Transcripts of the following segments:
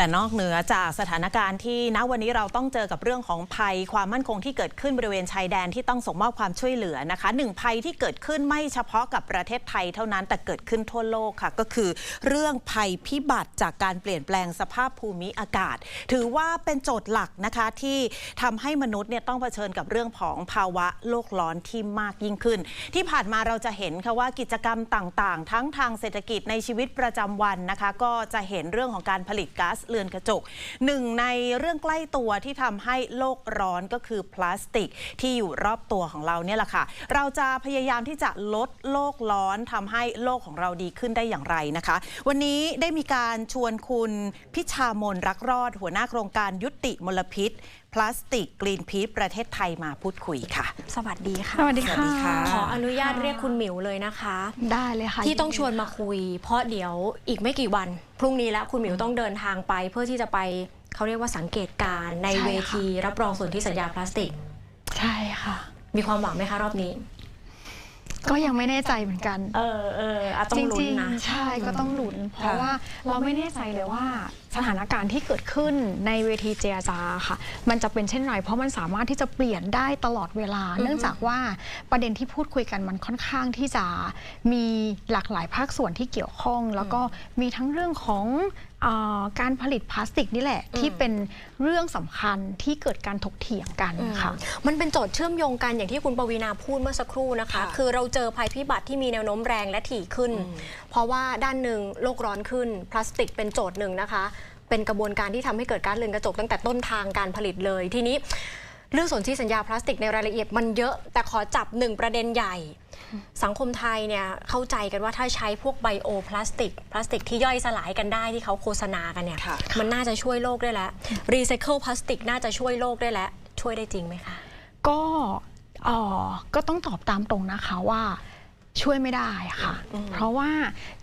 แต่นอกเหนือจากสถานการณ์ที่ณวันนี้เราต้องเจอกับเรื่องของภัยความมั่นคงที่เกิดขึ้นบริเวณชายแดนที่ต้องส่งมอบความช่วยเหลือนะคะหนึ่งภัยที่เกิดขึ้นไม่เฉพาะกับประเทศไทยเท่านั้นแต่เกิดขึ้นทั่วโลกค่ะ ก็คือเรื่องภัยพิบัติจากการเปลี่ยนแปลงสภาพภูมิอากาศ ถือว่าเป็นโจทย์หลักนะคะที่ทำให้มนุษย์เนี่ยต้องเผชิญกับเรื่องของภาวะโลกร้อนที่มากยิ่งขึ้น ที่ผ่านมาเราจะเห็นค่ะว่ากิจกรรมต่างๆ ทั้งทางเศรษฐกิจในชีวิตประจำวันนะคะ ก็จะเห็นเรื่องของการผลิตก๊าซเรือนกระจกหนึ่งในเรื่องใกล้ตัวที่ทำให้โลกร้อนก็คือพลาสติกที่อยู่รอบตัวของเราเนี่ยแหละค่ะ เราจะพยายามที่จะลดโลกร้อนทำให้โลกของเราดีขึ้นได้อย่างไรนะคะ วันนี้ได้มีการชวนคุณพิชามนรักรอด หัวหน้าโครงการยุติมลพิษ พลาสติกกรีนพี e ประเทศไทยมาพูดคุยค่ะ สวัสดีค่ะ สวัสดีสวัสดีค่ะ ขออนุญาตเรียกคุณหมิวเลยนะคะ ได้เลยค่ะที่ต้องชวนมาคุย เพราะเดี๋ยวอีกไม่กี่วัน พรุ่งนี้แล้วคุณหมิวต้องเดินทางไป เพื่อที่จะไปเขาเรียกว่าสังเกตการณ์ในเวที รับรองส่วนที่สัญญาพลาสติก ใช่ค่ะ มีความหวังไหมคะรอบนี้ก็ยังไม่แน่ใจเหมือนกัน เออเอออะต้อจงลุ้รินงนะๆใช่ ก็ต้องลุ้น เพราะว่าเราไม่แน่ใจเลยว่าสถานการณ์ที่เกิดขึ้นในเวทีเจรจาค่ะ มันจะเป็นเช่นไรเพราะมันสามารถที่จะเปลี่ยนได้ตลอดเวลา เนื่องจากว่าประเด็นที่พูดคุยกันมันค่อนข้างที่จะมีหลากหลายภาคส่วนที่เกี่ยวข้อง แล้วก็มีทั้งเรื่องของเออการผลิตพลาสติกนี่แหละ ที่เป็นเรื่องสำคัญที่เกิดการถกเถียงกันค่ะมันเป็นโจทย์เชื่อมโยงกันอย่างที่คุณปวีนาพูดเมื่อสักครู่นะคะค่ะคือเราเจอภัยพิบัติที่มีแนวโน้มแรงและถี่ขึ้น เพราะว่าด้านหนึ่งโลกร้อนขึ้นพลาสติกเป็นโจทย์หนึ่งนะคะ เป็นกระบวนการที่ทำให้เกิดการเรือนกระจกตั้งแต่ต้นทางการผลิตเลย ทีนี้เรื่องสนธิสัญญาพลาสติกในรายละเอียดมันเยอะ แต่ขอจับหนึ่งประเด็นใหญ่ สังคมไทยเนี่ยเข้าใจกันว่าถ้าใช้พวกไบโอพลาสติก พลาสติกที่ย่อยสลายกันได้ที่เขาโฆษณากันเนี่ยค่ะมันน่าจะช่วยโลกได้แล้วรีไซเคิลพลาสติกน่าจะช่วยโลกได้แล้วช่วยได้จริงไหมคะ ก็เอ่อก็ต้องตอบตามตรงนะคะว่า ช่วยไม่ได้ค่ะ เพราะว่า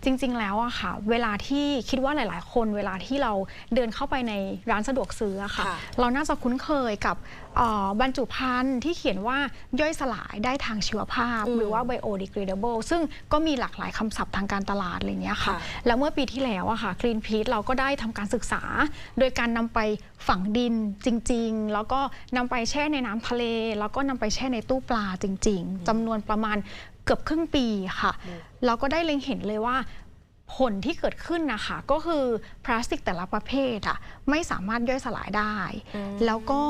จริง ๆ แล้วอะค่ะ เวลาที่คิดว่าหลาย ๆ คนเวลาที่เราเดินเข้าไปในร้านสะดวกซื้ออะค่ะค่ะ เราน่าจะคุ้นเคยกับเอ่อบรรจุภัณฑ์ที่เขียนว่าย่อยสลายได้ทางชีวภาพอืมหรือว่า biodegradable ซึ่งก็มีหลากหลายคำศัพท์ทางการตลาดอะไรเงี้ยค่ะค่ะ แล้วเมื่อปีที่แล้วอะค่ะ Greenpeace เราก็ได้ทำการศึกษา โดยการนำไปฝังดินจริง ๆ แล้วก็นำไปแช่ในน้ำทะเล แล้วก็นำไปแช่ในตู้ปลาจริง ๆจำนวนประมาณ เกือบครึ่งปีค่ะ เราก็ได้เล็งเห็นเลยว่าผลที่เกิดขึ้นนะคะ ก็คือพลาสติกแต่ละประเภทอะไม่สามารถย่อยสลายได้ แล้วก็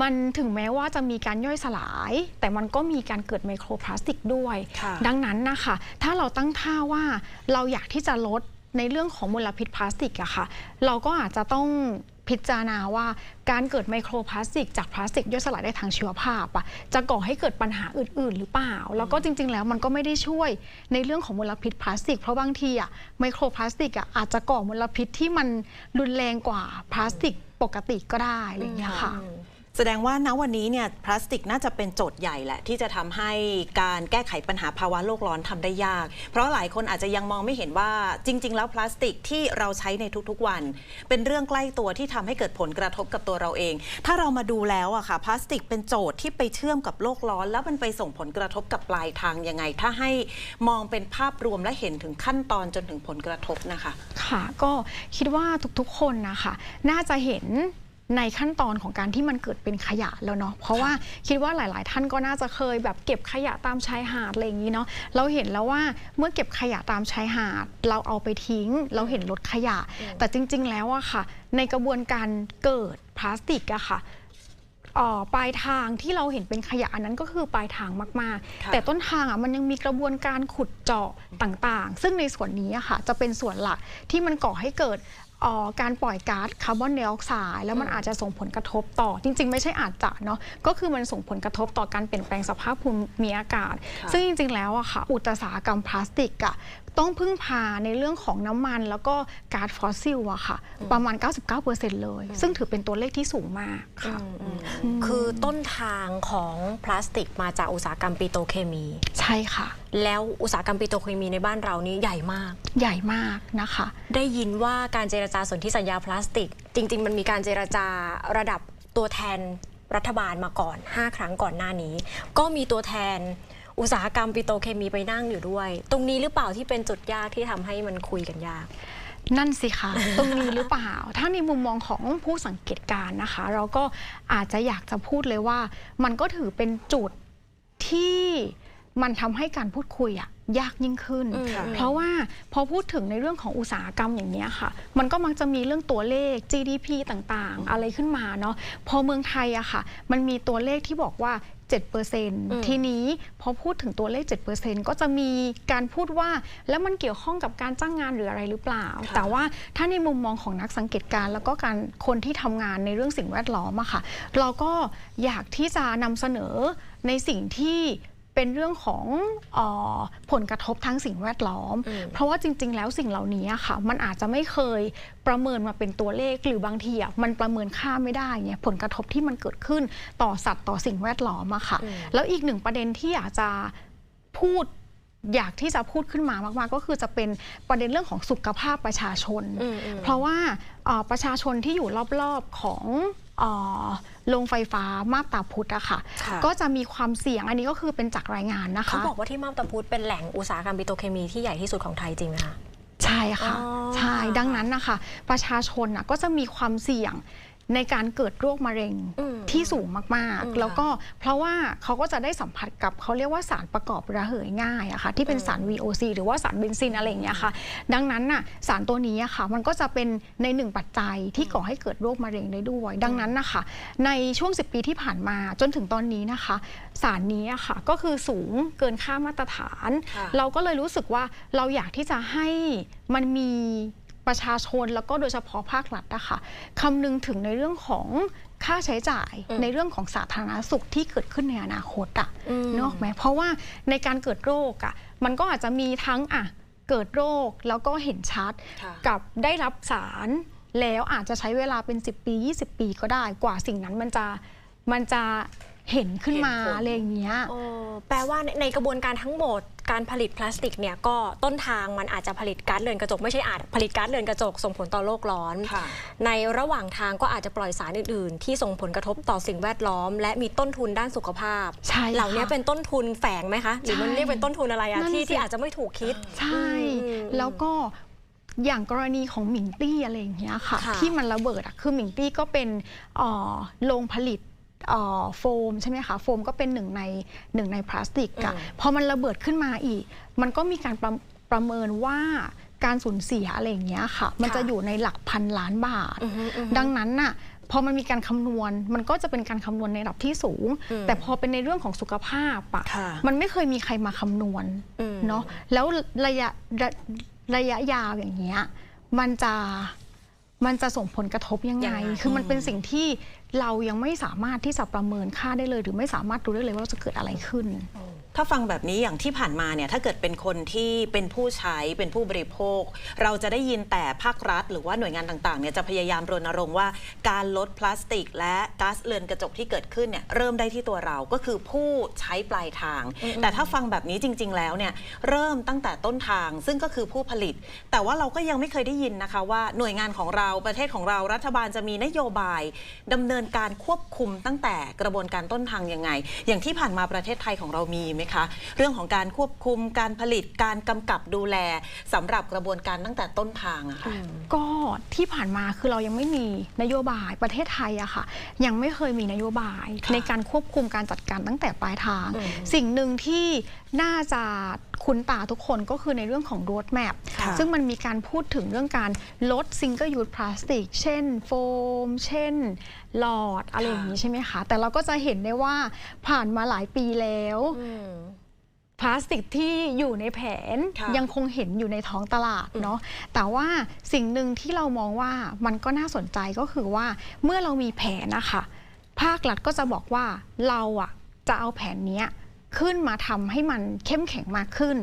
มันถึงแม้ว่าจะมีการย่อยสลาย แต่มันก็มีการเกิดไมโครพลาสติกด้วยค่ะดังนั้นนะคะ ถ้าเราตั้งท่าว่าเราอยากที่จะลดในเรื่องของมลพิษพลาสติกอะค่ะ เราก็อาจจะต้อง พิจารณาว่าการเกิดไมโครพลาสติก จากพลาสติกย่อยสลายได้ทางชีวภาพอะจะก่อให้เกิดปัญหาอื่น ๆ หรือเปล่า แล้วก็จริง ๆ แล้วมันก็ไม่ได้ช่วยในเรื่องของมลพิษพลาสติก เพราะบางทีอะไมโครพลาสติกอะอาจจะก่อมลพิษที่มันรุนแรงกว่าพลาสติกปกติก็ได้อะไรอย่างเงี้ยค่ะ แสดงว่าณวันนี้เนี่ยพลาสติกน่าจะเป็นโจทย์ใหญ่แหละ ที่จะทำให้การแก้ไขปัญหาภาวะโลกร้อนทำได้ยาก เพราะหลายคนอาจจะยังมองไม่เห็นว่าจริง ๆ แล้วพลาสติกที่เราใช้ในทุกๆวัน เป็นเรื่องใกล้ตัวที่ทำให้เกิดผลกระทบกับตัวเราเอง ถ้าเรามาดูแล้วอะค่ะพลาสติกเป็นโจทย์ที่ไปเชื่อมกับโลกร้อน แล้วมันไปส่งผลกระทบกับปลายทางยังไง ถ้าให้มองเป็นภาพรวมและเห็นถึงขั้นตอนจนถึงผลกระทบนะคะ ค่ะ ก็คิดว่าทุกๆคนนะคะน่าจะเห็น ในขั้นตอนของการที่มันเกิดเป็นขยะแล้วเนาะเพราะว่าคิดว่าหลาย ๆ ท่านก็น่าจะเคยแบบเก็บขยะตามชายหาดอะไรอย่างนี้เนาะเราเห็นแล้วว่าเมื่อเก็บขยะตามชายหาด เราเอาไปทิ้ง เราเห็นรถขยะ แต่จริง ๆ แล้วอะค่ะ ในกระบวนการเกิดพลาสติกอะค่ะเอ่อปลายทางที่เราเห็นเป็นขยะอันนั้นก็คือปลายทางมากค่ะๆแต่ต้นทางอะมันยังมีกระบวนการขุดเจาะต่างๆ ซึ่งในส่วนนี้อะค่ะจะเป็นส่วนหลักที่มันก่อให้เกิดเอ่อ การปล่อยก๊าซคาร์บอนไดออกไซด์แล้วมันอาจจะส่งผลกระทบต่อ จริง ๆ ไม่ใช่อาจจะเนาะก็คือมันส่งผลกระทบต่อการเปลี่ยนแปลงสภาพภูมิอากาศค่ะซึ่งจริง ๆ แล้วอะค่ะอุตสาหกรรมพลาสติกอะ ต้องพึ่งพาในเรื่องของน้ำมัน แล้วก็ก๊าซฟอสซิลอะค่ะ ประมาณ 99%เลย ซึ่งถือเป็นตัวเลขที่สูงมากค่ะคือต้นทางของพลาสติกมาจากอุตสาหกรรมปิโตรเคมี ใช่ค่ะ แล้วอุตสาหกรรมปิโตรเคมีในบ้านเรานี้ใหญ่มาก ใหญ่มากนะคะ ได้ยินว่าการเจรจาสนธิสัญญาพลาสติก จริง ๆ มันมีการเจรจาระดับตัวแทนรัฐบาลมาก่อน 5 ครั้งก่อนหน้านี้ ก็มีตัวแทน อุตสาหกรรมปิโตรเคมีไปนั่งอยู่ด้วย ตรงนี้หรือเปล่าที่เป็นจุดยากที่ทำให้มันคุยกันยากนั่นสิคะตรงนี้หรือเปล่า ถ้าในมุมมองของผู้สังเกตการณ์นะคะ เราก็อาจจะอยากจะพูดเลยว่า มันก็ถือเป็นจุดที่มันทำให้การพูดคุยอะ ยากยิ่งขึ้นอืมเพราะว่าพอพูดถึงในเรื่องของอุตสาหกรรมอย่างนี้ยค่ะ มันก็มักจะมีเรื่องตัวเลข GDP ต่างๆ อะไรขึ้นมาเนาะพอเมืองไทยอะค่ะ มันมีตัวเลขที่บอกว่า7%ทีนี้พอพูดถึงตัวเลข 7%ก็จะมีการพูดว่า แล้วมันเกี่ยวข้องกับการจ้างงานหรืออะไรหรือเปล่าค่ะแต่ว่าถ้าในมุมมองของนักสังเกตการณ์แล้วก็การคนที่ทำงานในเรื่องสิ่งแวดล้อมอะค่ะ เราก็อยากที่จะนำเสนอในสิ่งที่ เป็นเรื่องของเออผลกระทบทางสิ่งแวดล้อมอืมเพราะว่าจริง ๆ แล้วสิ่งเหล่านี้อะค่ะ มันอาจจะไม่เคยประเมินมาเป็นตัวเลขหรือบางทีอะมันประเมินค่าไม่ได้เนี่ยผลกระทบที่มันเกิดขึ้นต่อสัตว์ต่อสิ่งแวดล้อมอะค่ะอืมแล้วอีกหนึ่งประเด็นที่อยากจะพูดอยากที่จะพูดขึ้นมามาก ๆ ก็คือจะเป็นประเด็นเรื่องของสุขภาพประชาชนอืมอืมเพราะว่าเอ่อประชาชนที่อยู่รอบ ๆ ของ เอ่อโรงไฟฟ้ามาบตาพุธอะค่ะค่ะ ก็จะมีความเสี่ยงอันนี้ก็คือเป็นจากรายงานนะคะเขาบอกว่าที่มาบตาพุธเป็นแหล่งอุตสาหกรรมปิโตรเคมีที่ใหญ่ที่สุดของไทยจริงไหมคะใช่ค่ะอ๋อใช่ดังนั้นนะคะประชาชนน่ะก็จะมีความเสี่ยง ในการเกิดโรคมะเร็งอืมที่สูงมากอืมๆแล้วก็เพราะว่าเขาก็จะได้สัมผัสกับเขาเรียกว่าสารประกอบระเหยง่ายอะค่ะที่เป็นสาร VOC หรือว่าสารเบนซินอะไรอย่างเงี้ยค่ะ ดังนั้นน่ะสารตัวนี้อะค่ะ มันก็จะเป็นในหนึ่งปัจจัยที่ก่อให้เกิดโรคมะเร็งได้ด้วย ดังนั้นนะคะในช่วง 10 ปีที่ผ่านมาจนถึงตอนนี้นะคะ สารนี้อะค่ะก็คือสูงเกินค่ามาตรฐานค่ะเราก็เลยรู้สึกว่าเราอยากที่จะให้มันมี ประชาชนแล้วก็โดยเฉพาะภาครัฐนะคะคำนึงถึงในเรื่องของค่าใช้จ่ายอืมในเรื่องของสาธารณสุขที่เกิดขึ้นในอนาคตอะอืมนึกออกไหมเพราะว่าในการเกิดโรคอะมันก็อาจจะมีทั้งอะเกิดโรคแล้วก็เห็นชัดค่ะกับได้รับสารแล้วอาจจะใช้เวลาเป็น 10 ปี 20 ปีก็ได้กว่าสิ่งนั้นมันจะมันจะเห็นขึ้นมาเห็นผลอะไรอย่างเงี้ยโอ้แปลว่าในในกระบวนการทั้งหมด การผลิตพลาสติกเนี่ยก็ต้นทางมันอาจจะผลิตก๊าซเรือนกระจกไม่ใช่อาจผลิตก๊าซเรือนกระจกส่งผลต่อโลกร้อนค่ะในระหว่างทางก็อาจจะปล่อยสารอื่น ๆ ที่ส่งผลกระทบต่อสิ่งแวดล้อม และมีต้นทุนด้านสุขภาพใช่ค่ะเหล่านี้เป็นต้นทุนแฝงไหมคะ หรือมันใช่เรียกเป็นต้นทุนอะไรอะนั่นที่สิที่อาจจะไม่ถูกคิด ใช่อืมอืมแล้วก็อย่างกรณีของหมิงตี้อะไรอย่างเงี้ยค่ะค่ะที่มันระเบิดอะคือหมิงตี้ก็เป็นเอ่อโรงผลิตเอ่อ โฟมใช่ไหมคะโฟมก็เป็นหนึ่งในหนึ่งในพลาสติกอะอืมพอมันระเบิดขึ้นมาอีก มันก็มีการประประเมินว่าการสูญเสียอะไรอย่างเงี้ยค่ะ มันจะอยู่ในหลักพันล้านบาทอือฮึอือฮึดังนั้นน่ะพอมันมีการคำนวณ มันก็จะเป็นการคำนวณในระดับที่สูงอืมแต่พอเป็นในเรื่องของสุขภาพอะค่ะมันไม่เคยมีใครมาคำนวณอืมเนาะแล้วระยะระระยะยาวอย่างเงี้ยมันจะ มันจะส่งผลกระทบยังไงยังไง คือมันเป็นสิ่งที่เรายังไม่สามารถที่จะประเมินค่าได้เลย หรือไม่สามารถรู้ได้เลยว่าจะเกิดอะไรขึ้น ถ้าฟังแบบนี้อย่างที่ผ่านมาเนี่ยถ้าเกิดเป็นคนที่เป็นผู้ใช้เป็นผู้บริโภค เราจะได้ยินแต่ภาครัฐ หรือว่าหน่วยงานต่างๆเนี่ยจะพยายามรณรงค์ว่าการลดพลาสติก และก๊าซเรือนกระจกที่เกิดขึ้นเนี่ยเริ่มได้ที่ตัวเราก็คือผู้ใช้ปลายทาง แต่ถ้าฟังแบบนี้จริง ๆ แล้วเนี่ยเริ่มตั้งแต่ต้นทางซึ่งก็คือผู้ผลิต แต่ว่าเราก็ยังไม่เคยได้ยินนะคะว่าหน่วยงานของเราประเทศของเรารัฐบาลจะมีนโยบายดำเนินการควบคุมตั้งแต่กระบวนการต้นทางยังไง อย่างที่ผ่านมาประเทศไทยของเรามีไหมคะ เรื่องของการควบคุมการผลิตการกำกับดูแลสำหรับกระบวนการตั้งแต่ต้นทางอะค่ะก็ที่ผ่านมาคือเรายังไม่มีนโยบายประเทศไทยอะค่ะ ยังไม่เคยมีนโยบายค่ะในการควบคุมการจัดการตั้งแต่ปลายทางอืมสิ่งหนึ่งที่น่าจะคุ้นตาทุกคนก็คือในเรื่องของ road map ค่ะซึ่งมันมีการพูดถึงเรื่องการลด single use plastic เช่นโฟม เช่น หลอดอะไรอย่างนี้ใช่ไหมคะ แต่เราก็จะเห็นได้ว่าผ่านมาหลายปีแล้วอืมพลาสติกที่อยู่ในแผนค่ะยังคงเห็นอยู่ในท้องตลาดเนาะแต่ว่าสิ่งหนึ่งที่เรามองว่ามันก็น่าสนใจก็คือว่าเมื่อเรามีแผนนะคะภาครัฐก็จะบอกว่าเราอะจะเอาแผนเนี้ยขึ้นมาทำให้มันเข้มแข็งมากขึ้น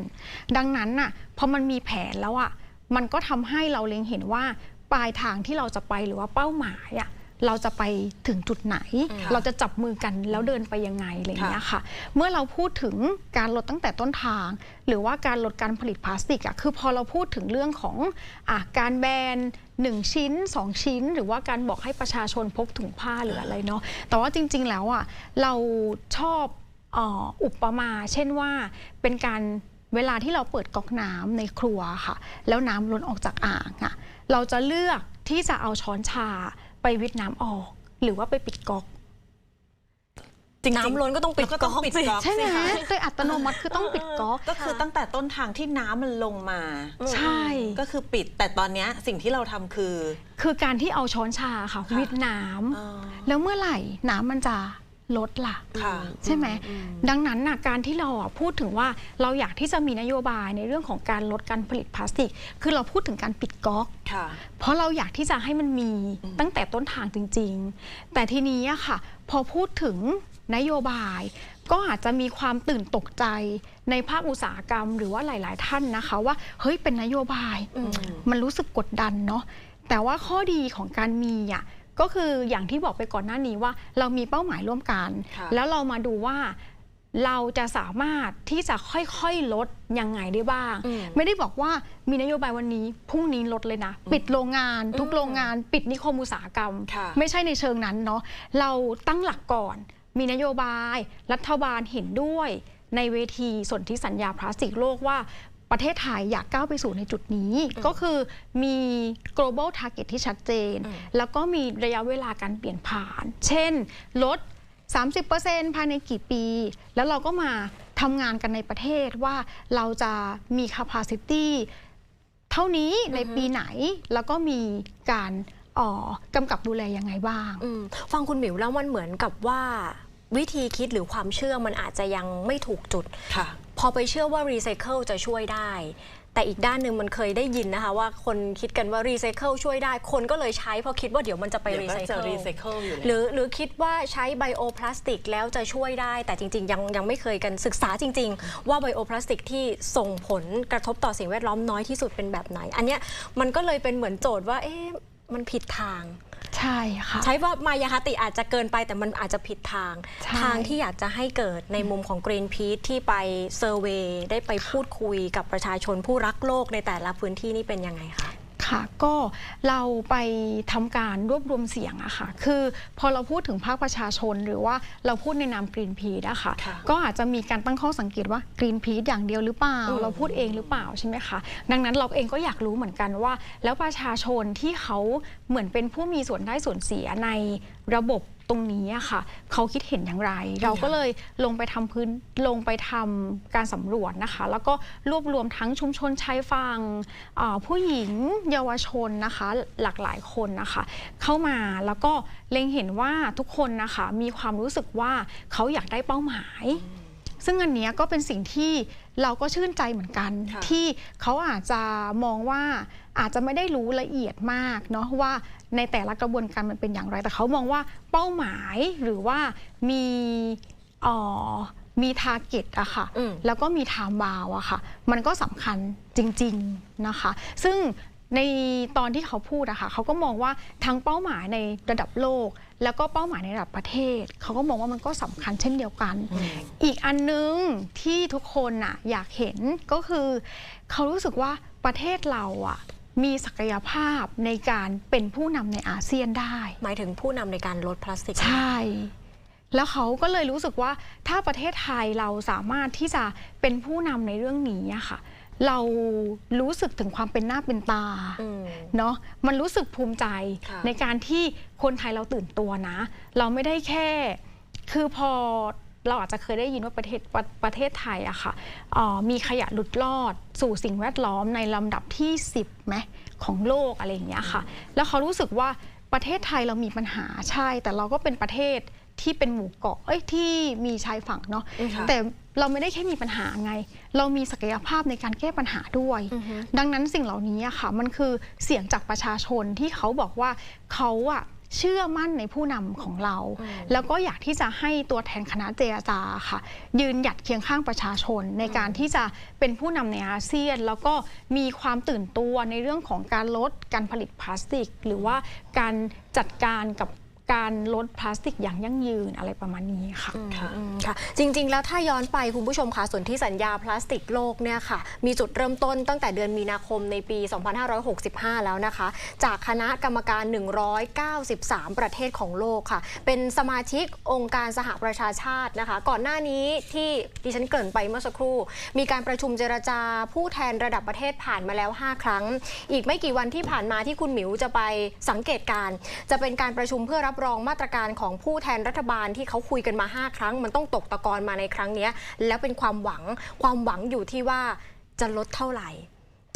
ดังนั้นน่ะพอมันมีแผนแล้วอะมันก็ทำให้เราเล็งเห็นว่าปลายทางที่เราจะไปหรือว่าเป้าหมายอะ เราจะไปถึงจุดไหนค่ะเราจะจับมือกันแล้วเดินไปยังไงอะไรอย่างเงี้ยค่ะ เมื่อเราพูดถึงการลดตั้งแต่ต้นทาง หรือว่าการลดการผลิตพลาสติกอะคือพอเราพูดถึงเรื่องของอะการแบนหนึ่งชิ้น 2 ชิ้น หรือว่าการบอกให้ประชาชนพกถุงผ้าหรืออะไรเนาะแต่ว่าจริง ๆ แล้วอะเราชอบเอ่ออุปมา เช่นว่าเป็นการเวลาที่เราเปิดก๊อกน้ำในครัวค่ะ แล้วน้ำล้นออกจากอ่างอะเราจะเลือกที่จะเอาช้อนชา ไปวิทน้ำออก หรือว่าไปปิดก๊อกจริงๆน้ำล้นก็ต้องปิดแล้วก็ต้องก๊อกปิดสิ ก๊อกใช่ไหมสิคะโดยอัตโนมัติคือต้องปิดก๊อก ก็คือตั้งแต่ต้นทางที่น้ำมันลงมาใช่ ก็คือปิดแต่ตอนเนี้ยสิ่งที่เราทำคือ คือการที่เอาช้อนชาค่ะค่ะวิทน้ำอ๋อแล้วเมื่อไหร่น้ำมันจะ ลดล่ะ ค่ะใช่ไหมดังนั้นน่ะการที่เราอะพูดถึงว่าเราอยากที่จะมีนโยบายในเรื่องของการลดการผลิตพลาสติก คือเราพูดถึงการปิดก๊อก ค่ะ เพราะเราอยากที่จะให้มันมีตั้งแต่ต้นทางจริง ๆ แต่ทีนี้อะค่ะ พอพูดถึงนโยบาย ก็อาจจะมีความตื่นตกใจในภาคอุตสาหกรรม หรือว่าหลาย ๆ ท่านนะคะ ว่าเฮ้ยเป็นนโยบายมันรู้สึกกดดันเนาะแต่ว่าข้อดีของการมีอะ ก็คืออย่างที่บอกไปก่อนหน้านี้ว่า เรามีเป้าหมายร่วมกันค่ะแล้วเรามาดูว่าเราจะสามารถที่จะค่อยๆลดยังไงได้บ้างอืมไม่ได้บอกว่ามีนโยบายวันนี้พรุ่งนี้ลดเลยนะ ปิดโรงงาน ทุกโรงงาน ปิดนิคมอุตสาหกรรมค่ะไม่ใช่ในเชิงนั้นเนาะเราตั้งหลักก่อน มีนโยบาย รัฐบาลเห็นด้วยในเวทีสนธิสัญญาพลาสติกโลกว่า ประเทศไทยอยากก้าวไปสู่ในจุดนี้ ก็คือมี global target ที่ชัดเจนอืมแล้วก็มีระยะเวลาการเปลี่ยนผ่าน เช่น ลด 30%ภายในกี่ปี แล้วเราก็มาทำงานกันในประเทศว่าเราจะมี capacity เท่านี้ในปีไหน แล้วก็มีการเอ่อกำกับดูแลยังไงบ้างอืมฟังคุณหมิวแล้วมันเหมือนกับว่าวิธีคิดหรือความเชื่อมันอาจจะยังไม่ถูกจุดค่ะ พอไปเชื่อว่ารีไซเคิลจะช่วยได้ แต่อีกด้านหนึ่งมันเคยได้ยินนะคะ ว่าคนคิดกันว่ารีไซเคิลช่วยได้ คนก็เลยใช้เพราะคิดว่าเดี๋ยวมันจะไปเดี๋ยวรีก็ไซจะเคิลรีไซเคิลอยู่หแล้วรือหรือคิดว่าใช้ไบโอพลาสติกแล้วจะช่วยได้ แต่จริง ๆ ยังยังไม่เคยกันศึกษาจริง ๆ ว่าไบโอพลาสติกที่ส่งผลกระทบต่อสิ่งแวดล้อมน้อยที่สุดเป็นแบบไหน อันเนี้ยมันก็เลยเป็นเหมือนโจทย์ว่าเอ๊ะมันผิดทาง ใช่ค่ะ ใช้ว่ามายาคติอาจจะเกินไปแต่มันอาจจะผิดทาง ใช่ทางที่อยากจะให้เกิดในมุมของ Greenpeace ที่ไปเซอร์เวยได้ไปพูดคุยกับประชาชนผู้รักโลกในแต่ละพื้นที่นี่เป็นยังไงคะ ค่ะก็เราไปทำการรวบรวมเสียงอะค่ะคือพอเราพูดถึงภาคประชาชน หรือว่าเราพูดในนามกรีนพีดอะค่ะค่ะก็อาจจะมีการตั้งข้อสังเกตว่ากรีนพีดอย่างเดียวหรือเปล่าอืมเราพูดเองหรือเปล่าใช่ไหมคะดังนั้นเราเองก็อยากรู้เหมือนกันว่า แล้วประชาชนที่เขาเหมือนเป็นผู้มีส่วนได้ส่วนเสียในระบบ ตรงนี้อะค่ะ เขาคิดเห็นอย่างไร เราก็เลยลงไปทำพื้นลงไปทำการสำรวจนะคะ แล้วก็รวบรวมทั้งชุมชนชายฝั่งอ่าผู้หญิงเยาวชนนะคะ หลากหลายคนนะคะ เข้ามาแล้วก็เล็งเห็นว่าทุกคนนะคะ มีความรู้สึกว่าเขาอยากได้เป้าหมาย ซึ่งอันเนี้ยก็เป็นสิ่งที่เราก็ชื่นใจเหมือนกันค่ะที่เขาอาจจะมองว่าอาจจะไม่ได้รู้ละเอียดมากเนาะว่าในแต่ละกระบวนการมันเป็นอย่างไร แต่เขามองว่าเป้าหมายหรือว่ามีเอ่อมีทาร์เก็ตอะค่ะอืมแล้วก็มีไทม์บาวอะค่ะ มันก็สำคัญจริง ๆนะคะ ซึ่งในตอนที่เขาพูดอะค่ะเขาก็มองว่าทั้งเป้าหมายในระดับโลก แล้วก็เป้าหมายในระดับประเทศ เขาก็มองว่ามันก็สำคัญเช่นเดียวกัน อีกอันนึงที่ทุกคนน่ะอยากเห็นก็คือ เขารู้สึกว่าประเทศเราอะมีศักยภาพในการเป็นผู้นำในอาเซียนได้ หมายถึงผู้นำในการลดพลาสติก ใช่ แล้วเขาก็เลยรู้สึกว่าถ้าประเทศไทยเราสามารถที่จะเป็นผู้นำในเรื่องนี้อะค่ะ เรารู้สึกถึงความเป็นหน้าเป็นตาอืมเนาะมันรู้สึกภูมิใจค่ะในการที่คนไทยเราตื่นตัวนะ เราไม่ได้แค่คือพอเราอาจจะเคยได้ยินว่าประเทศประประเทศไทยอะค่ะเอ่อมีขยะหลุดรอด สู่สิ่งแวดล้อมในลำดับที่ 10ไหมของโลกอะไรอย่างเงี้ยค่ะ แล้วเขารู้สึกว่าประเทศไทยเรามีปัญหาใช่ แต่เราก็เป็นประเทศที่เป็นหมู่เกาะเอ้ยที่มีชายฝั่งเนาะอือค่ะแต่ เราไม่ได้แค่มีปัญหาไง เรามีศักยภาพในการแก้ปัญหาด้วยอือฮึดังนั้นสิ่งเหล่านี้อะค่ะมันคือเสียงจากประชาชนที่เขาบอกว่าเขาอะเชื่อมั่นในผู้นำของเราอืมแล้วก็อยากที่จะให้ตัวแทนคณะเจรจาค่ะ ยืนหยัดเคียงข้างประชาชน ในการที่จะเป็นผู้นำในอาเซียน แล้วก็มีความตื่นตัวในเรื่องของการลดการผลิตพลาสติก หรือว่าการจัดการกับ การลดพลาสติกอย่างยั่งยืนอะไรประมาณนี้ค่ะค่ะอืมค่ะ จริง ๆ แล้วถ้าย้อนไปคุณผู้ชมค่ะส่วนที่สัญญาพลาสติกโลกเนี่ยค่ะ มีจุดเริ่มต้นตั้งแต่เดือนมีนาคมในปี 2565 แล้วนะคะ จากคณะกรรมการ 193 ประเทศของโลกค่ะ เป็นสมาชิกองค์การสหประชาชาตินะคะ ก่อนหน้านี้ที่ดิฉันเกริ่นไปเมื่อสักครู่ มีการประชุมเจรจาผู้แทนระดับประเทศผ่านมาแล้ว 5 ครั้ง อีกไม่กี่วันที่ผ่านมาที่คุณหมิวจะไปสังเกตการณ์จะเป็นการประชุมเพื่อรับรองมาตรการของผู้แทนรัฐบาลที่เขาคุยกันมา 5 ครั้ง มันต้องตกตะกอนมาในครั้งนี้แล้วเป็นความหวังความหวังอยู่ที่ว่าจะลดเท่าไหร่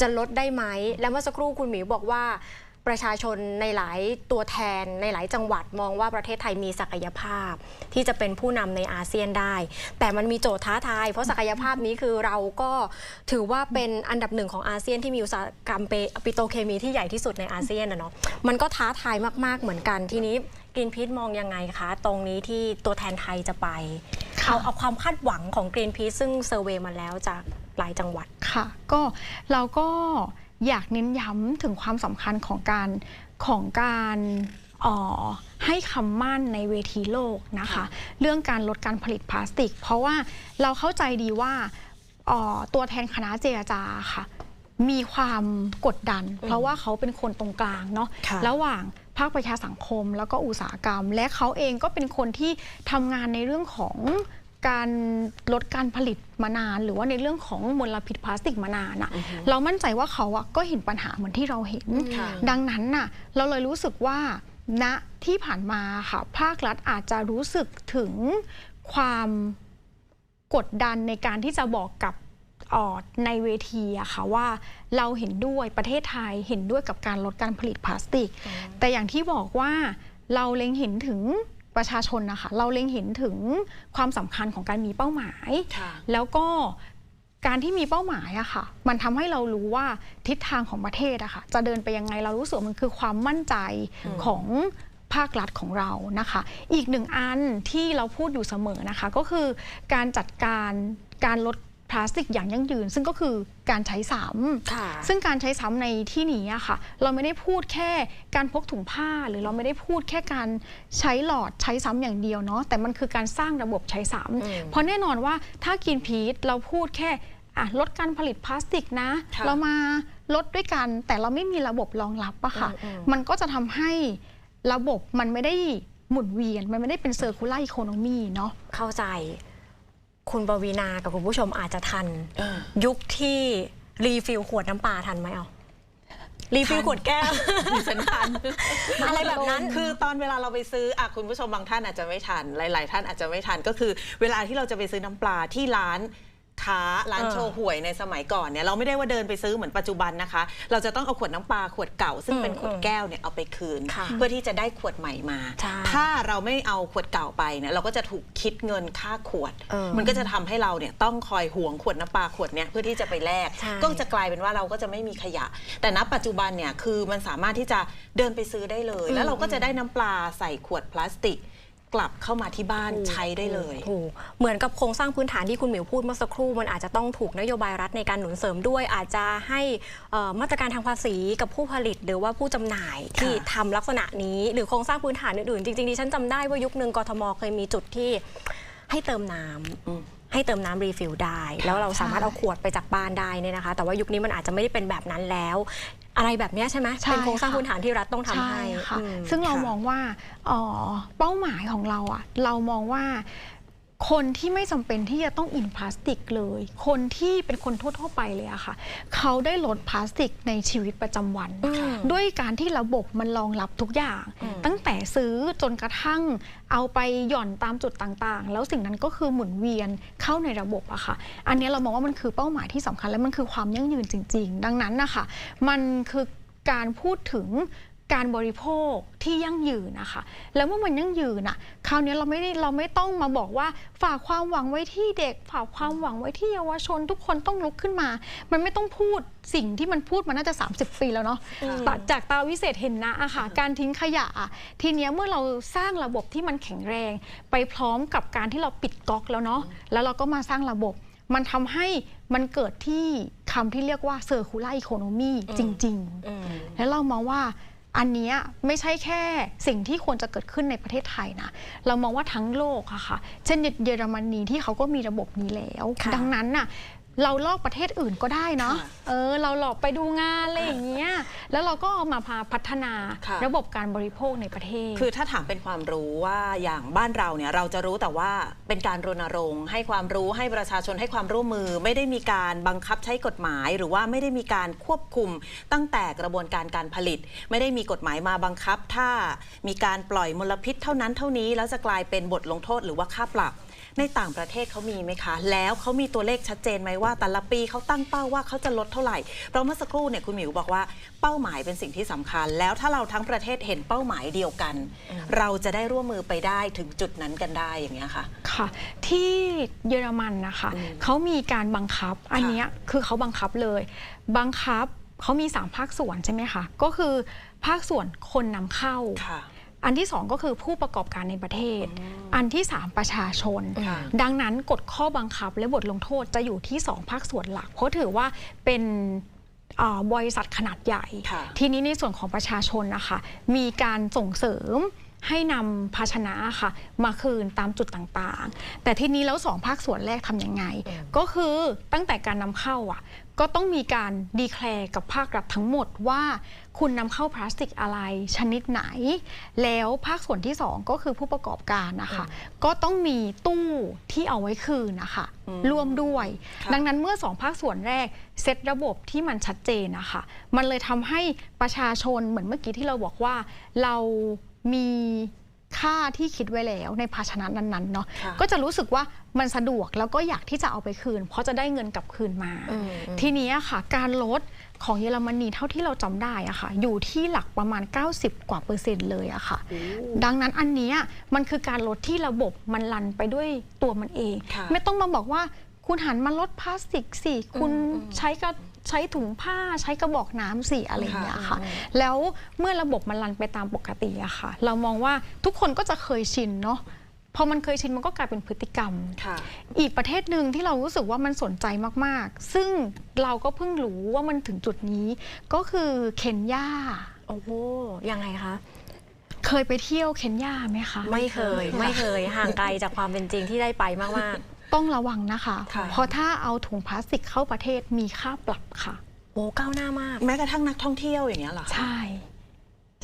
จะลดได้ไหม และเมื่อสักครู่คุณหมิวบอกว่าประชาชนในหลายตัวแทนในหลายจังหวัดมองว่าประเทศไทยมีศักยภาพ ที่จะเป็นผู้นำในอาเซียนได้ แต่มันมีโจทย์ท้าทาย เพราะศักยภาพนี้คือเราก็ถือว่าเป็นอันดับหนึ่งของอาเซียนที่มีอุตสาหกรรมปิโตเคมีที่ใหญ่ที่สุดในอาเซียนนะเนาะมันก็ท้าทายมากๆเหมือนกันทีนี้ รีนพีทมองยังไงคะ ตรงนี้ที่ตัวแทนไทยจะไปค่ะเอาเอาความคาดหวังของกรีนพีทซึ่งเซอร์เวยมาแล้วจากหลายจังหวัดค่ะ ก็เราก็อยากเน้นย้ำถึงความสำคัญของการของการเอ่อให้คำมั่นในเวทีโลกนะคะ เรื่องการลดการผลิตพลาสติก เพราะว่าเราเข้าใจดีว่าเอ่อตัวแทนคณะเจรจาค่ะ มีความกดดัน เพราะว่าเขาเป็นคนตรงกลางเนาะค่ะระหว่าง ภาคประชาสังคม แล้วก็อุตสาหกรรม และเขาเองก็เป็นคนที่ทำงานในเรื่องของการลดการผลิตมานาน หรือว่าในเรื่องของมลพิษพลาสติกมานานอะเรามั่นใจว่าเขาอะก็เห็นปัญหาเหมือนที่เราเห็นค่ะดังนั้นน่ะเราเลยรู้สึกว่าณที่ผ่านมาค่ะภาครัฐอาจจะรู้สึกถึงความกดดันในการที่จะบอกกับเอ่อ ในเวทีอะค่ะว่าเราเห็นด้วยประเทศไทยเห็นด้วยกับการลดการผลิตพลาสติก แต่อย่างที่บอกว่าเราเล็งเห็นถึงประชาชนนะคะเราเล็งเห็นถึงความสำคัญของการมีเป้าหมายค่ะแล้วก็การที่มีเป้าหมายอะค่ะ มันทำให้เรารู้ว่าทิศทางของประเทศอะค่ะ จะเดินไปยังไงเรารู้สึกว่ามันคือความมั่นใจของภาครัฐของเรานะคะ อีกหนึ่งอันที่เราพูดอยู่เสมอนะคะ ก็คือการจัดการการลด พลาสติกอย่างยั่งยืน ซึ่งก็คือการใช้ซ้ำค่ะซึ่งการใช้ซ้ำในที่นี้อะค่ะ เราไม่ได้พูดแค่การพกถุงผ้า หรือเราไม่ได้พูดแค่การใช้หลอดใช้ซ้ำอย่างเดียวเนาะแต่มันคือการสร้างระบบใช้ซ้อืมำเพราะแน่นอนว่าถ้ากินพีทเราพูดแค่อะลดการผลิตพลาสติกนะค่ะเรามาลดด้วยกัน แต่เราไม่มีระบบรองรับอะค่ะอืมอืมมันก็จะทำให้ระบบมันไม่ได้หมุนเวียน มันไม่ได้เป็นเซอร์คูล r อีโคโนมีเนาะเข้าใจ คุณปวีนากับคุณผู้ชมอาจจะทันเออยุคที่รีฟิลขวดน้ำปลาทันไหมเอารีฟิลขวดแก้วดิฉันทันอะไรแบบนั้นคือตอนเวลาเราไปซื้ออะคุณผู้ชมบางท่านอาจจะไม่ทัน หลาย ๆ ท่านอาจจะไม่ทันก็คือ เวลาที่เราจะไปซื้อน้ำปลาที่ร้าน ค้าร้านเออโชว์หวยในสมัยก่อนเนี่ยเราไม่ได้ว่าเดินไปซื้อเหมือนปัจจุบันนะคะ เราจะต้องเอาขวดน้ำปลาขวดเก่า ซึ่งเป็นอืมขวดแก้วเนี่ยเอาไปคืนค่ะเพื่อที่จะได้ขวดใหม่มาใช่ถ้าเราไม่เอาขวดเก่าไปเนี่ยเราก็จะถูกคิดเงินค่าขวดเออมันก็จะทำให้เราเนี่ยต้องคอยห่วงขวดน้ำปลาขวดเนี้ยเพื่อที่จะไปแลกใช่ก็จะกลายเป็นว่าเราก็จะไม่มีขยะ แต่ณปัจจุบันเนี่ยคือมันสามารถที่จะเดินไปซื้อได้เลย แล้วเราก็จะได้น้ำปลาใส่ขวดพลาสติก กลับเข้ามาที่บ้านใช้ได้เลยถูกเหมือนกับโครงสร้างพื้นฐานที่คุณหมิวพูดเมื่อสักครู่มันอาจจะต้องถูกนโยบายรัฐในการหนุนเสริมด้วย อาจจะให้เอ่อมาตรการทางภาษีกับผู้ผลิต หรือว่าผู้จำหน่ายที่ทำลักษณะนี้ หรือโครงสร้างพื้นฐานอื่นๆจริงๆดิฉันจำได้ว่ายุคหนึ่งกทมเคยมีจุดที่ให้เติมน้ำอืมให้เติมน้ำรีฟิลได้ แล้วเราสามารถเอาขวดไปจากบ้านได้เนี่ยนะคะ แต่ว่ายุคนี้มันอาจจะไม่ได้เป็นแบบนั้นแล้ว อะไรแบบเนี้ยใช่ไหมใช่เป็นโครงสร้างค่ะพื้นฐานที่รัฐต้องทำให้ใช่ค่ะอืมซึ่งเราค่ะมองว่าเอ่อเป้าหมายของเราอะเรามองว่า คนที่ไม่จำเป็นที่จะต้องอินพลาสติกเลย คนที่เป็นคนทั่วๆไปเลยอะค่ะ เขาได้ลดพลาสติกในชีวิตประจำวันอืมด้วยการที่ระบบมันรองรับทุกอย่างอืมตั้งแต่ซื้อจนกระทั่งเอาไปหย่อนตามจุดต่างๆ แล้วสิ่งนั้นก็คือหมุนเวียนเข้าในระบบอะค่ะ อันนี้เรามองว่ามันคือเป้าหมายที่สำคัญและมันคือความยั่งยืนจริง ๆ ดังนั้นนะคะมันคือการพูดถึง การบริโภคที่ยั่งยืนนะคะ แล้วเมื่อมันยั่งยืนอะคราวนี้เราไม่ได้เราไม่ต้องมาบอกว่าฝากความหวังไว้ที่เด็ก ฝากความหวังไว้ที่เยาวชน ทุกคนต้องลุกขึ้นมา มันไม่ต้องพูดสิ่งที่มันพูดมาน่าจะ 30 ปีแล้วเนาะตัดจากตาวิเศษเห็นนะอะค่ะ การทิ้งขยะอะทีเนี้ยเมื่อเราสร้างระบบที่มันแข็งแรง ไปพร้อมกับการที่เราปิดก๊อกแล้วเนาะแล้วเราก็มาสร้างระบบ มันทำให้มันเกิดที่คำที่เรียกว่า circular economy จริงๆอืมแล้วเรามองว่า อันเนี้ยไม่ใช่แค่สิ่งที่ควรจะเกิดขึ้นในประเทศไทยนะ เรามองว่าทั้งโลกอะค่ะ เช่นเยอรมนีที่เขาก็มีระบบนี้แล้วค่ะดังนั้นน่ะ เราลอกประเทศอื่นก็ได้เนาะค่ะเออเราหลอกไปดูงานอะไรอย่างเงี้ยแล้วเราก็เอามาพาพัฒนาค่ะระบบการบริโภคในประเทศ คือถ้าถามเป็นความรู้ว่าอย่างบ้านเราเนี่ยเราจะรู้แต่ว่าเป็นการรณรงค์ ให้ความรู้ให้ประชาชนให้ความร่วมมือ ไม่ได้มีการบังคับใช้กฎหมาย หรือว่าไม่ได้มีการควบคุมตั้งแต่กระบวนการการผลิต ไม่ได้มีกฎหมายมาบังคับ ถ้ามีการปล่อยมลพิษเท่านั้นเท่านี้ แล้วจะกลายเป็นบทลงโทษหรือว่าค่าปรับ ในต่างประเทศเขามีไหมคะ แล้วเขามีตัวเลขชัดเจนไหมว่า แต่ละปีเขาตั้งเป้าว่าเขาจะลดเท่าไหร่ เพราะเมื่อสักครู่เนี่ยคุณหมิวบอกว่าเป้าหมายเป็นสิ่งที่สำคัญ แล้วถ้าเราทั้งประเทศเห็นเป้าหมายเดียวกัน เราจะได้ร่วมมือไปได้ถึงจุดนั้นกันได้อย่างเงี้ยค่ะ ค่ะ ที่เยอรมันนะคะเขามีการบังคับอันเนี้ยคือเขาบังคับเลย บังคับเขามี 3 ภาคส่วนใช่ไหมคะ ก็คือภาคส่วนคนนำเข้าค่ะ อันที่ 2 ก็คือผู้ประกอบการในประเทศ อันที่ 3 ประชาชนค่ะดังนั้นกฎข้อบังคับและบทลงโทษจะอยู่ที่ 2 ภาคส่วนหลัก เพราะถือว่าเป็นอ่าบริษัทขนาดใหญ่ค่ะทีนี้ในส่วนของประชาชนนะคะ มีการส่งเสริมให้นำภาชนะค่ะ มาคืนตามจุดต่างๆ แต่ทีนี้แล้วสองภาคส่วนแรกทำยังไง ก็คือตั้งแต่การนำเข้าอะ ก็ต้องมีการดีแคลร์กับภาครัฐทั้งหมดว่า คุณนำเข้าพลาสติกอะไรชนิดไหน แล้วภาคส่วนที่สองก็คือผู้ประกอบการนะคะ ก็ต้องมีตู้ที่เอาไว้คืนนะคะร่วมด้วยค่ะดังนั้นเมื่อสองภาคส่วนแรกเซตระบบที่มันชัดเจนนะคะมันเลยทำให้ประชาชนเหมือนเมื่อกี้ที่เราบอกว่าเรามี ค่าที่คิดไว้แล้วในภาชนะนั้นๆเนาะค่ะก็จะรู้สึกว่ามันสะดวกแล้วก็อยากที่จะเอาไปคืน เพราะจะได้เงินกลับคืนมาอืมอืมทีนี้อะค่ะ การลดของเยอรมนีเท่าที่เราจำได้อะค่ะ อยู่ที่หลักประมาณ 90 กว่าเปอร์เซ็นต์เลยอะค่ะ ดังนั้นอันเนี้ยมันคือการลดที่ระบบมันรันไปด้วยตัวมันเองค่ะไม่ต้องมาบอกว่าคุณหันมาลดพลาสติกสิ คุณใช้กระ ใช้ถุงผ้าใช้กระบอกน้ำสิอะไรอย่างเงี้ยค่ะ แล้วเมื่อระบบมันรันไปตามปกติอะค่ะ เรามองว่าทุกคนก็จะเคยชินเนาะพอมันเคยชินมันก็กลายเป็นพฤติกรรมค่ะอีกประเทศหนึ่งที่เรารู้สึกว่ามันสนใจมาก ๆ ซึ่งเราก็เพิ่งรู้ว่ามันถึงจุดนี้ ก็คือเคนยา โอ้โห ยังไงคะ เคยไปเที่ยวเคนยาไหมคะ ไม่เคย ไม่เคย ห่างไกลจากความเป็นจริงที่ได้ไปมาก ต้องระวังนะคะ ค่ะ เพราะถ้าเอาถุงพลาสติกเข้าประเทศมีค่าปรับค่ะๆโอ้ก้าวหน้ามาก แม้กระทั่งนักท่องเที่ยวอย่างเงี้ยเหรอคะ ใช่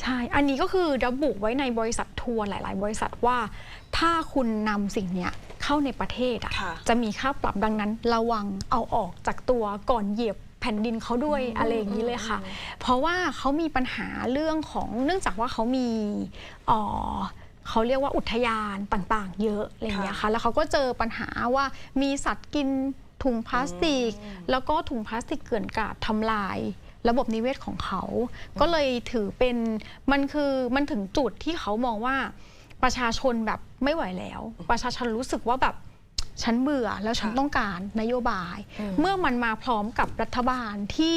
ใช่ อันนี้ก็คือระบุไว้ในบริษัททัวร์หลาย ๆ บริษัทว่า ถ้าคุณนำสิ่งเนี้ยเข้าในประเทศอะค่ะ จะมีค่าปรับดังนั้น ระวังเอาออกจากตัวก่อนเหยียบแผ่นดินเขาด้วยอะไรอย่างนี้เลยค่ะ เพราะว่าเขามีปัญหาเรื่องของเนื่องจากว่าเขามีเอ่อ เขาเรียกว่าอุทยานต่างๆ เยอะอะไรอย่างเงี้ยค่ะ แล้วเขาก็เจอปัญหาว่ามีสัตว์กินถุงพลาสติก แล้วก็ถุงพลาสติกเกลื่อนกลาดทำลาย ระบบนิเวศของเขา ก็เลยถือเป็นมันคือมันถึงจุดที่เขามองว่าประชาชนแบบไม่ไหวแล้ว ประชาชนรู้สึกว่าแบบฉันเบื่อแล้วฉันค่ะต้องการนโยบาย เมื่อมันมาพร้อมกับรัฐบาลที่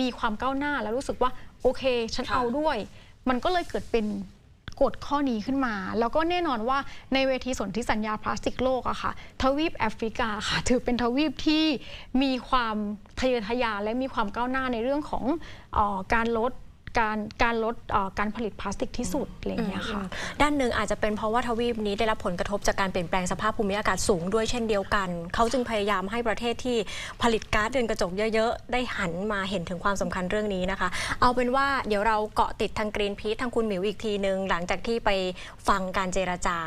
มีความก้าวหน้าแล้วรู้สึกว่าโอเค ฉันค่ะเอาด้วย มันก็เลยเกิดเป็น กฎข้อนี้ขึ้นมา แล้วก็แน่นอนว่าในเวทีสนธิสัญญาพลาสติกโลกอะค่ะ ทวีปแอฟริกาค่ะถือเป็นทวีปที่มีความทะเยอทะยานและมีความก้าวหน้าในเรื่องของออการลด การการลดเอ่อการผลิตพลาสติกที่สุดอะไรอย่างเงี้ยค่ะ ด้านหนึ่งอาจจะเป็นเพราะว่าทวีปนี้ได้รับผลกระทบจากการเปลี่ยนแปลงสภาพภูมิอากาศสูงด้วยเช่นเดียวกัน เขาจึงพยายามให้ประเทศที่ผลิตก๊าซเรือนกระจกเยอะๆ ได้หันมาเห็นถึงความสำคัญเรื่องนี้นะคะ เอาเป็นว่าเดี๋ยวเราเกาะติดทางกรีนพีททางคุณหมิวอีกทีหนึ่งหลังจากที่ไปฟังการเจรจา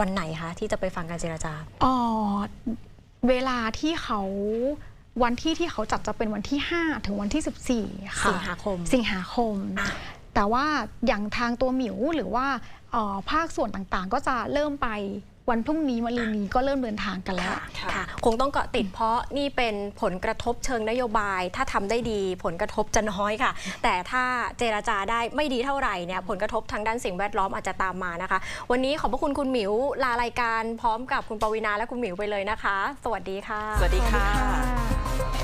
วันไหนคะที่จะไปฟังการเจรจาอ๋อเวลาที่เขา วันที่ที่เขาจัดจะเป็นวันที่ 5 ถึงวันที่ 14 ค่ะ สิงหาคม สิงหาคมอะแต่ว่าอย่างทางตัวหมิวหรือว่าเอ่อภาคส่วนต่างๆ ก็จะเริ่มไป วันพรุ่งนี้มะรืนนี้ก็เริ่มเดินทางกันแล้วค่ะค่ะ คงต้องเกาะติดเพราะนี่เป็นผลกระทบเชิงนโยบาย ถ้าทำได้ดีผลกระทบจะน้อยค่ะ แต่ถ้าเจรจาได้ไม่ดีเท่าไหร่เนี่ยผลกระทบทางด้านสิ่งแวดล้อมอาจจะตามมานะคะ วันนี้ขอบพระคุณคุณหมิวลารายการพร้อมกับคุณปวีนาและคุณหมิวไปเลยนะคะ สวัสดีค่ะ สวัสดีค่ะสวัสดีค่ะ